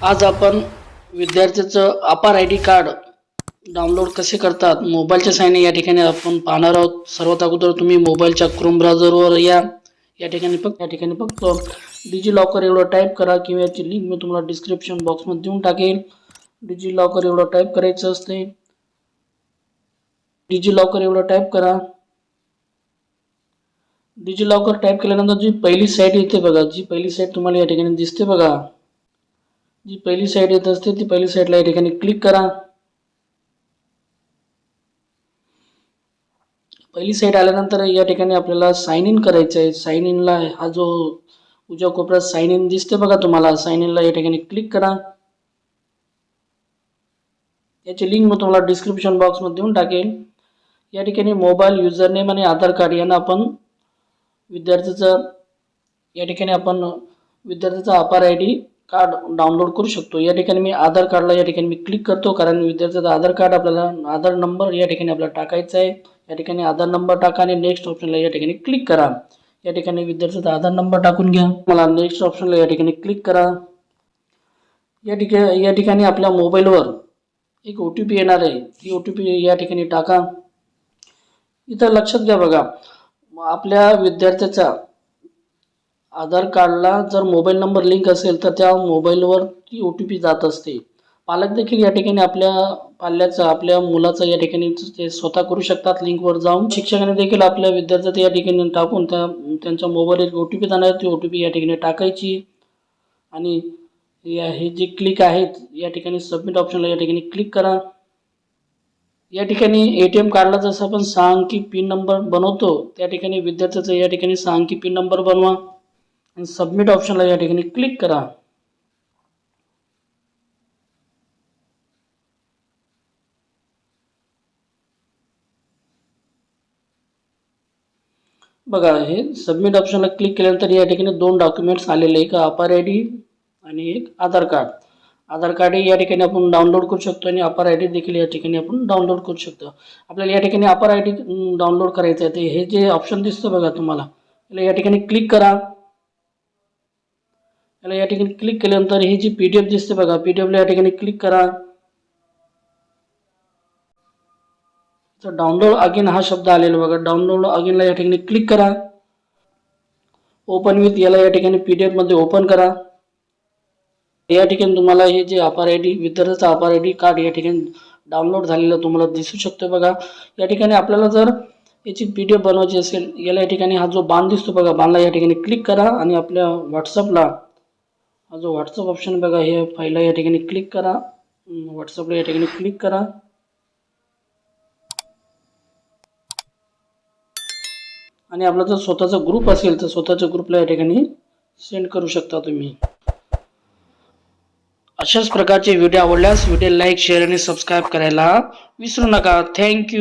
आज आपण विद्यार्थ्याचं अपार आय डी कार्ड डाउनलोड कसे करतात मोबाईलच्या साहाय्याने या ठिकाणी आपण पाहणार आहोत. सर्वात अगोदर तुम्ही मोबाईलच्या क्रोम ब्राउझरवर या. या ठिकाणी फक्त या ठिकाणी फक्त डिजी लॉकर एवढं टाईप करा किंवा याची लिंक मी तुम्हाला डिस्क्रिप्शन बॉक्समध्ये देऊन टाकेल. डिजी लॉकर एवढं टाईप करायचं असते. डिजी लॉकर एवढं टाईप करा. डिजी लॉकर टाईप केल्यानंतर जी पहिली साईट येते बघा जी पहिली साईट तुम्हाला या ठिकाणी दिसते बघा. जी पहिली साईड येत असते ती पहिली साईडला या ठिकाणी क्लिक करा. पहिली साईड आल्यानंतर या ठिकाणी आपल्याला साईन इन करायचं आहे. साईन इनला हा जो उजव्या कोपऱ्यात साईन इन दिसते बघा तुम्हाला. साईन इनला या ठिकाणी क्लिक करा. याची लिंक मी तुम्हाला डिस्क्रिप्शन बॉक्समध्ये देऊन टाकेल. या ठिकाणी मोबाईल युजर नेम आणि आधार कार्ड यांना आपण विद्यार्थ्याचं या ठिकाणी आपण विद्यार्थ्याचा अपार आय डी कार्ड डाउनलोड करू शकतो. या ठिकाणी मी आधार कार्डला या ठिकाणी मी क्लिक करतो. कारण विद्यार्थ्याचा आधार कार्ड आपल्याला आधार नंबर या ठिकाणी आपल्याला टाकायचा आहे. या ठिकाणी आधार नंबर टाका आणि नेक्स्ट ऑप्शनला या ठिकाणी क्लिक करा. या ठिकाणी विद्यार्थ्याचा आधार नंबर टाकून घ्या. मला नेक्स्ट ऑप्शनला या ठिकाणी क्लिक करा. या ठिकाणी या ठिकाणी आपल्या मोबाईलवर एक ओ टी पी येणार आहे. ती ओ टी पी या ठिकाणी टाका. इथं लक्षात घ्या बघा. आपल्या विद्यार्थ्याचा आधार कार्डला जर मोबाईल नंबर लिंक असेल तर त्या मोबाईलवर ती ओ टी पी जात असते. पालक देखील या ठिकाणी आपल्या पाल्याचं आपल्या मुलाचं या ठिकाणी ते स्वतः करू शकतात. लिंकवर जाऊन शिक्षकाने देखील आपल्या विद्यार्थ्याचं या ठिकाणी टाकून त्या त्यांच्या मोबाईल एक ओ टी पी जाणार. ती ओ टी पी या ठिकाणी टाकायची. आणि या हे जे क्लिक आहेत या ठिकाणी सबमिट ऑप्शनला या ठिकाणी क्लिक करा. या ठिकाणी ए टी एम कार्डला जसं आपण सहा अंकी पिन नंबर बनवतो त्या ठिकाणी विद्यार्थ्याचं या ठिकाणी सहा अंकी पिन नंबर बनवा. आणि सबमिट ऑप्शनला या ठिकाणी क्लिक करा. बघा हे सबमिट ऑप्शनला क्लिक केल्यानंतर या ठिकाणी दोन डॉक्युमेंट्स आलेले एक अपार आय डी आणि एक आधार कार्ड आधार कार्ड या ठिकाणी आपण डाउनलोड करू शकतो आणि अपार आय डी देखील या ठिकाणी आपण डाउनलोड करू शकतो. आपल्याला या ठिकाणी अपार आय डी डाउनलोड करायचं आहे ते हे जे ऑप्शन दिसतं बघा तुम्हाला या ठिकाणी क्लिक करा. याला या ठिकाणी क्लिक केल्यानंतर ही जी पी डी एफ दिसते बघा पी डी एफला या ठिकाणी क्लिक करा. तर डाउनलोड अगेन हा शब्द आलेला बघा डाउनलोड अगेनला या ठिकाणी क्लिक करा. ओपन विथ याला या ठिकाणी पी डी एफमध्ये ओपन करा. या ठिकाणी तुम्हाला हे जे अपार आय डी वितरणाचा अपार आय डी कार्ड या ठिकाणी डाउनलोड झालेलं तुम्हाला दिसू शकतो बघा. या ठिकाणी आपल्याला जर याची पी डी एफ बनवायची असेल याला या ठिकाणी हा जो बाण दिसतो बघा बाणला या ठिकाणी क्लिक करा आणि आपल्या व्हॉट्सअपला हा जो व्हॉट्सअप ऑप्शन बघा हे फाईलला या ठिकाणी क्लिक करा. व्हॉट्सअपला या ठिकाणी क्लिक करा. आणि आपला जर स्वतःचा ग्रुप असेल तर स्वतःच्या ग्रुपला या ठिकाणी सेंड करू शकता तुम्ही. अशाच प्रकारचे व्हिडिओ आवडल्यास व्हिडिओ लाईक शेअर आणि सबस्क्राईब करायला विसरू नका. थँक्यू